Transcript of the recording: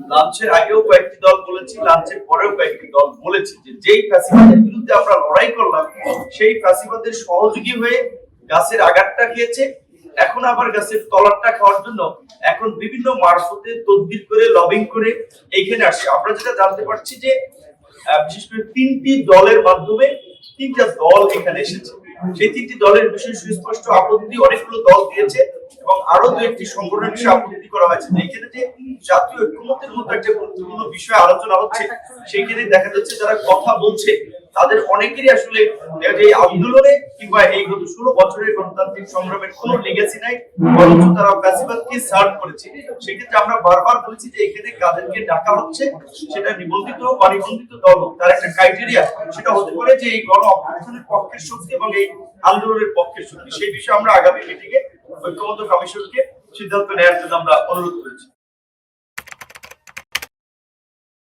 লাঞ্চের আগেও কয়েকটি দল বলেছি, লাঞ্চের পরেও কয়েকটি দল বলেছি যে যেই ফ্যাসিবাদের বিরুদ্ধে আমরা লড়াই করলাম, সেই ফ্যাসিবাদের সহযোগী হয়ে গাছের আগারটা খেয়েছে, এখন আবার গাছের তলারটা খাওয়ার জন্য এখন বিভিন্ন মারফতে তদবির করে লবিং করে এইখানে আসছে। আমরা যেটা জানতে পারছি যে বিশেষ করে তিনটি দলের মাধ্যমে তিনটা দল এখানে এসেছে। সেই তিনটি দলের বিষয়ে সুস্পষ্ট আপত্তি অনেকগুলো দল দিয়েছে। এবং আরও দু একটি সংগঠনের বিষয়ে আপত্তি করা হয়েছে। এইখানে যে জাতীয় ঐক্যমতের মতো একটা গুরুত্বপূর্ণ বিষয় আলোচনা হচ্ছে সেইখানে দেখা যাচ্ছে যারা কথা বলছে, তাদের অনেকেরই আসলে এই আন্দোলনে কিংবা এই গত ষোলো বছরের গণতান্ত্রিক সংগ্রামের কোনো লিগেসি নাই, বরঞ্চ তারা ফ্যাসিবাদকে সার্ভ করেছে। সেক্ষেত্রে আমরা বারবার বলেছি যে এখানে কাদেরকে ডাকা হচ্ছে, সেটা নিবন্ধিত বা নিবন্ধিত দল তার একটা ক্রাইটেরিয়া সেটা হতে পারে যে এই গণ অভ্যুত্থানের পক্ষের শক্তি এবং এই আন্দোলনের পক্ষের শক্তি। সেই বিষয়ে আমরা আগামী মিটিংয়ে ঐক্যমত কমিশনকে সিদ্ধান্ত নেওয়ার জন্য আমরা অনুরোধ করেছি।